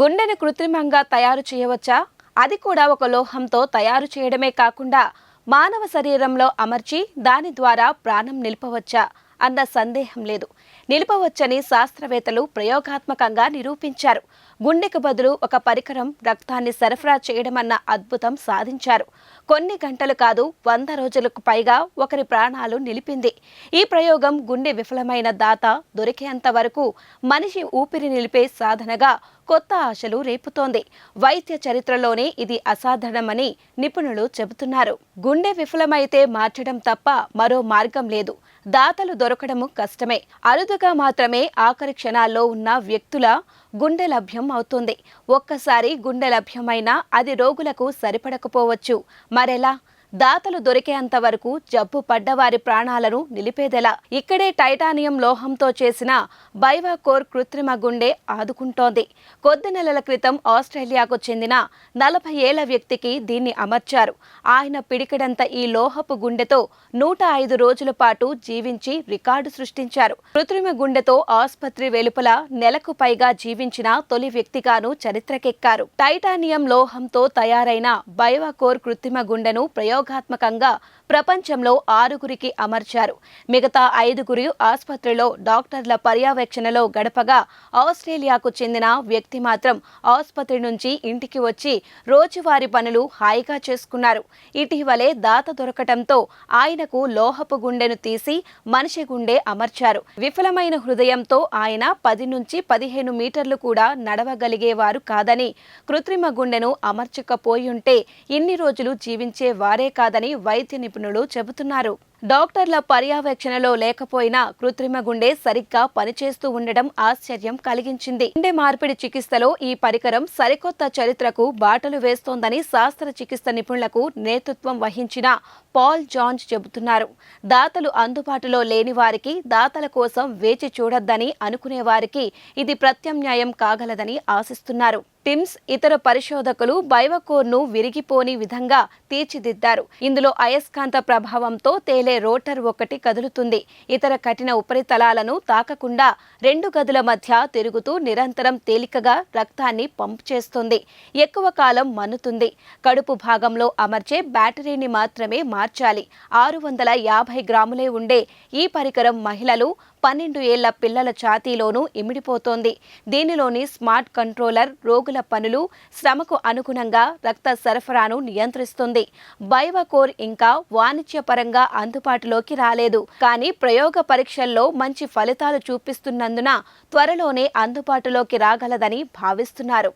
గుండెను కృత్రిమంగా తయారు చేయవచ్చా? అది కూడా ఒక లోహంతో తయారు చేయడమే కాకుండా మానవ శరీరంలో అమర్చి దాని ద్వారా ప్రాణం నిలపవచ్చా అన్న సందేహం లేదు. నిలపవచ్చని శాస్త్రవేత్తలు ప్రయోగాత్మకంగా నిరూపించారు. గుండెకు బదులు ఒక పరికరం రక్తాన్ని సరఫరా చేయడమన్న అద్భుతం సాధించారు. కొన్ని గంటలు కాదు వంద రోజులకు పైగా ఒకరి ప్రాణాలు నిలిపింది. ఈ ప్రయోగం గుండె విఫలమైన దాత దొరికేంత వరకు మనిషి ఊపిరి నిలిపే సాధనగా కొత్త ఆశలు రేపుతోంది. వైద్య చరిత్రలోనే ఇది అసాధారణమని నిపుణులు చెబుతున్నారు. గుండె విఫలమైతే మార్చడం తప్ప మరో మార్గం లేదు. దాతలు దొరకడము కష్టమే. అరుదుగా మాత్రమే ఆఖరి క్షణాల్లో ఉన్న వ్యక్తుల గుండె లభ్యం అవుతుంది. ఒక్కసారి గుండె లభ్యమైనా అది రోగులకు సరిపడకపోవచ్చు. మరెలా? దాతలు దొరికేంత వరకు జబ్బు పడ్డవారి ప్రాణాలను నిలిపేదెలా ఇక్కడే టైటానియం లోహంతో చేసిన బైవాకోర్ కృత్రిమ గుండె ఆదుకుంటోంది. కొద్ది నెలల క్రితం ఆస్ట్రేలియాకు చెందిన నలభై ఏళ్ళ వ్యక్తికి దీన్ని అమర్చారు. ఆయన పిడికిడంత ఈ లోహపు గుండెతో నూట ఐదు రోజుల పాటు జీవించి రికార్డు సృష్టించారు. కృత్రిమ గుండెతో ఆసుపత్రి వెలుపల నెలకు పైగా జీవించిన తొలి వ్యక్తిగాను చరిత్రకెక్కారు. టైటానియం లోహంతో తయారైన బైవాకోర్ కృత్రిమ గుండెను ప్రయోగాత్మకంగా ప్రపంచంలో ఆరుగురికి అమర్చారు. మిగతా ఐదుగురు ఆసుపత్రిలో డాక్టర్ల పర్యవేక్షణలో గడపగా ఆస్ట్రేలియాకు చెందిన వ్యక్తి మాత్రం ఆసుపత్రి నుంచి ఇంటికి వచ్చి రోజువారీ పనులు హాయిగా చేసుకున్నారు. ఇటీవలే దాత దొరకటంతో ఆయనకు లోహపు గుండెను తీసి మనిషి గుండె అమర్చారు. విఫలమైన హృదయంతో ఆయన పది నుంచి పదిహేను మీటర్లు కూడా నడవగలిగేవారు కాదని కృత్రిమ గుండెను అమర్చకపోయుంటే ఇన్ని రోజులు జీవించే వారే కాదని వైద్య నిపుణులు చెబుతున్నారు. డాక్టర్ల పర్యవేక్షణలో లేకపోయినా కృత్రిమ గుండె సరిగ్గా పనిచేస్తూ ఉండడం ఆశ్చర్యం కలిగించింది. గుండె మార్పిడి చికిత్సలో ఈ పరికరం సరికొత్త చరిత్రకు బాటలు వేస్తోందని శాస్త్ర చికిత్స నిపుణులకు నేతృత్వం వహించిన పాల్ జాన్స్ చెబుతున్నారు. దాతలు అందుబాటులో లేని వారికి దాతల కోసం వేచి చూడొద్దని అనుకునే వారికి ఇది ప్రత్యామ్నాయం కాగలదని ఆశిస్తున్నారు. టిమ్స్ ఇతర పరిశోధకులు బైవకోర్ను విరిగిపోని విధంగా తీర్చిదిద్దారు. ఇందులో అయస్కాంత ప్రభావంతో తేలే రోటర్ ఒకటి కదులుతుంది. ఇతర కఠిన ఉపరితలాలను తాకకుండా రెండు గదుల మధ్య తిరుగుతూ నిరంతరం తేలికగా రక్తాన్ని పంప్ చేస్తుంది. ఎక్కువ కాలం మన్నుతుంది. కడుపు భాగంలో అమర్చే బ్యాటరీని మాత్రమే మార్చాలి. ఆరు వందల యాభై గ్రాములే ఉండే ఈ పరికరం మహిళలు పన్నెండు ఏళ్ళ పిల్లల ఛాతీలోనూ ఇమిడిపోతోంది. దీనిలోని స్మార్ట్ కంట్రోలర్ రోగుల పనులు శ్రమకు అనుగుణంగా రక్త సరఫరాను నియంత్రిస్తుంది. బైవకోర్ ఇంకా వాణిజ్యపరంగా అందుబాటులోకి రాలేదు. కానీ ప్రయోగ పరీక్షల్లో మంచి ఫలితాలు చూపిస్తున్నందున త్వరలోనే అందుబాటులోకి రాగలదని భావిస్తున్నారు.